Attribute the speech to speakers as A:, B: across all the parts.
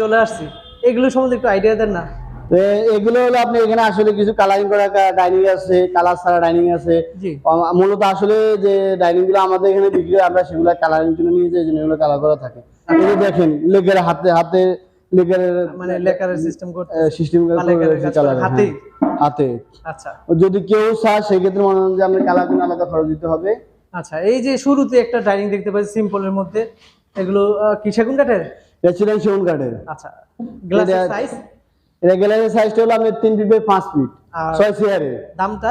A: চলে আসছি। এগুলো সম্বন্ধে একটু আইডিয়া দেন না।
B: এগুলো হলো আপনি এখানে আসলে কিছু কালারিং করা ডাইনিং আছে কালার ছাড়া ডাইনিং আছে। মূলত আসলে যে ডাইনিংগুলো আমাদের এখানে বিক্রি হয় আমরা সেগুলো কালারিং জন্য নিয়ে যাই এগুলো কালার করা থাকে। দেখেন লেগের হাতে হাতে লেগের
A: মানে লেকারের সিস্টেম করতে
B: সিস্টেম
A: লেকারের করে
B: হাতে।
A: আচ্ছা।
B: যদি কেউ চায় সেক্ষেত্রে মনে হয় যে আমরা কালার জন্য আলাদা খরচ দিতে হবে।
A: আচ্ছা এই যে শুরুতে একটা ডাইনিং দেখতে পাচ্ছি সিম্পলের মধ্যে। এগুলো কি সেগুন কাঠের?
B: সেগুন কাঠের
A: আচ্ছা গ্লাসের সাইজ
B: এটা সাইজটা হলো আপনার তিন ফিট বাই পাঁচ ফিট ছয় চেয়ারের
A: দামটা?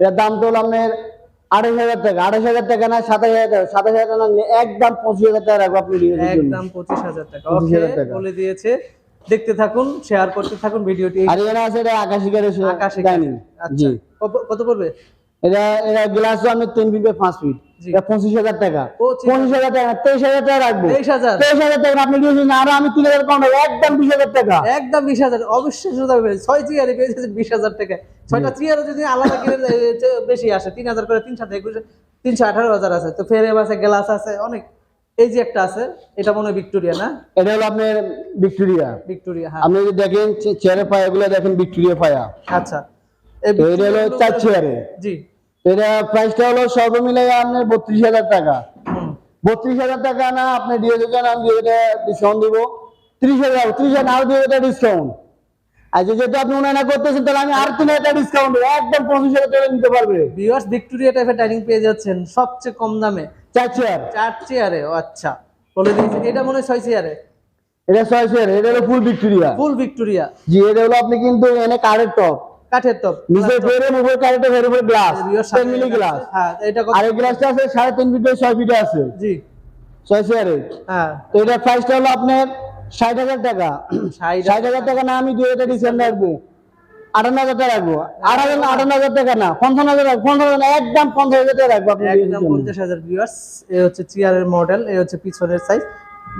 B: এটার দামটা হলো আপনার আড়াইশ হাজার টাকা। আড়াইশ হাজার টাকা না সাতাশ হাজার টাকা। সাতাশ হাজার টাকা না একদম পঁচিশ হাজার টাকা রাখব আপনি
A: একদম পঁচিশ হাজার টাকা। ওকে বলে দিয়েছে। দেখতে থাকুন শেয়ার করতে থাকুন ভিডিওটি।
B: আর এখানে আছে এটা আকাশি ডাইনিং
A: আচ্ছা
B: জি।
A: কত- পড়বে?
B: এটা এটা গ্লাস আমি তিন ফিট বাই পাঁচ ফিট পঁচিশ হাজার টাকা।
A: পঁচিশ
B: পঁচিশ হাজার টাকা তেইশ হাজার টাকা রাখব।
A: তেইশ হাজার।
B: তেইশ হাজার টাকা আপনি দিয়েছেন আরও আমি তিন হাজার কম একদম বিশ হাজার টাকা।
A: একদম বিশ হাজার অবশ্যই ছয় চেয়ারে পেয়েছে বিশ হাজার টাকা ছয়টা চেয়ারে যদি আলাদা কিনে বেশি আসে। তিন হাজার করে তিন একুশ তিনশো আঠারো হাজার আছে। তো ফেরেম আছে গ্লাস আছে অনেক। এই যে একটা আছে এটা মনে হয় ভিক্টোরিয়া না?
B: এটা হলো আপনার ভিক্টোরিয়া।
A: ভিক্টোরিয়া হ্যাঁ।
B: আপনি যদি দেখেন চেয়ারে পায়া গুলো দেখেন ভিক্টোরিয়া পায়া।
A: আচ্ছা।
B: এটা হলো চার চেয়ারে।
A: জি।
B: এটা প্রাইসটা হলো সর্ব মিলাই আপনার বত্রিশ হাজার টাকা। বত্রিশ হাজার টাকা না আপনি দিয়ে দেবেন আমি এটা ডিসকাউন্ট দিব। ত্রিশ হাজার ত্রিশ হাজার আর দিয়ে এটা ডিসকাউন্ট আর যেহেতু আপনি উনায়না করতেছেন তাহলে আমি আর তিন হাজার ডিসকাউন্ট দেবো। একদম পঁচিশ হাজার টাকা নিতে পারবে।
A: ভিউয়ার্স ভিক্টোরিয়া টাইপের ডাইনিং পেয়ে যাচ্ছেন সবচেয়ে কম দামে।
B: চার চেয়ার
A: চার চেয়ারে আচ্ছা। বলে দিয়েছি এটা মনে হয় ছয় চেয়ারে
B: এটা ছয় চেয়ার এটা হলো ফুল ভিক্টোরিয়া
A: ফুল ভিক্টোরিয়া
B: জি এটা হলো আপনি কিন্তু এনে কারের টপ
A: কাঠের টপ
B: নিচে উপরে টপ উপরে গ্লাস
A: Viewers
B: টেন
A: সামনে
B: মিলি গ্লাস
A: হ্যাঁ এটা কত?
B: আর এই গ্লাসটা আছে সাড়ে তিন ফিটে ছয় ফিটে আছে।
A: জি।
B: ছয় চেয়ারে
A: হ্যাঁ।
B: তো এটার প্রাইসটা হলো আপনার ষাট হাজার টাকা।
A: ষাট
B: ষাট হাজার টাকা না আমি দুই হাজার ডিসকাউন্ট রাখব। আটান্ন হাজার টাকা রাখব। আট হাজার আটান্ন হাজার টাকা না পঞ্চান্ন হাজার রাখব। হাজার একদম পঞ্চাশ হাজার টাকা রাখব আপনি
A: একদম পঞ্চাশ হাজার ভিউয়ার্স এ হচ্ছে চেয়ারের মডেল এ হচ্ছে পিছনের সাইজ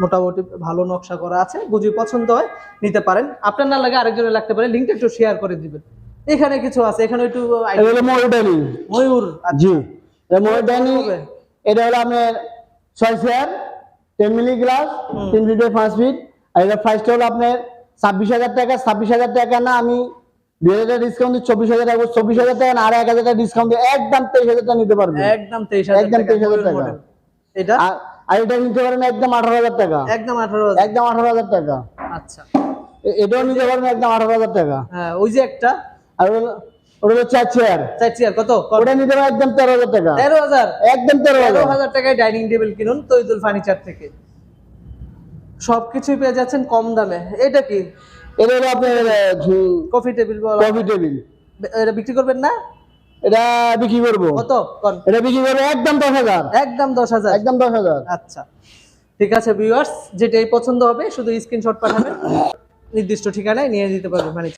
A: মোটামুটি ভালো নকশা করা আছে বুঝি পছন্দ হয় নিতে পারেন। আপনার না লাগে আরেকজনের লাগতে পারে লিঙ্কটা একটু শেয়ার করে দিবেন। এখানে কিছু আছে এখানে একটু
B: ময়ূর ডাইনিং
A: ময়ূর আচ্ছা,
B: জি ময়ূর ডাইনিং এটা হলো আপনার ছয় চেয়ার টেন মিলি গ্লাস তিন ফিট বাই পাঁচ ফিট আর এটা প্রাইসটা হলো আপনার ছাব্বিশ হাজার টাকা ছাব্বিশ হাজার টাকা না আমি দুই হাজার ডিসকাউন্ট দিয়ে চব্বিশ হাজার টাকা চব্বিশ হাজার টাকা না আর এক হাজার টাকা ডিসকাউন্ট দিয়ে একদম তেইশ হাজার টাকা নিতে পারবে
A: একদম তেইশ হাজার
B: একদম 23,000
A: ময়ূর
B: টাকা।
A: এটা?
B: আর এটা নিতে পারেন একদম আঠারো হাজার টাকা।
A: একদম আঠারো হাজার।
B: একদম আঠারো হাজার টাকা।
A: আচ্ছা।
B: এটাও নিতে পারেন একদম আঠারো হাজার টাকা।
A: হ্যাঁ ওই যে একটা
B: আর ওটা- ওটা হলো চার চেয়ার।
A: চার চেয়ার কত?
B: ওটা নিতে পারেন একদম তেরো হাজার টাকা।
A: তেরো হাজার?
B: একদম তেরো হাজার।
A: হাজার টাকায় ডাইনিং টেবিল কিনুন তৈদুল ফার্নিচার থেকে। সবকিছুই পেয়ে যাচ্ছেন কম দামে। এটা কি?
B: এটা হলো আপনার
A: কফি টেবিল
B: কফি টেবিল।
A: এটা বিক্রি করবেন না?
B: এটা বিক্রি করব।
A: কত?
B: এটা বিক্রি করব একদম দশ হাজার।
A: একদম দশ হাজার?
B: একদম দশ হাজার।
A: আচ্ছা। ঠিক আছে ভিউয়ার্স যেটাই পছন্দ হবে শুধু স্ক্রিনশট পাঠাবেন। নির্দিষ্ট ঠিকানায় নিয়ে দিতে পারবেন মানে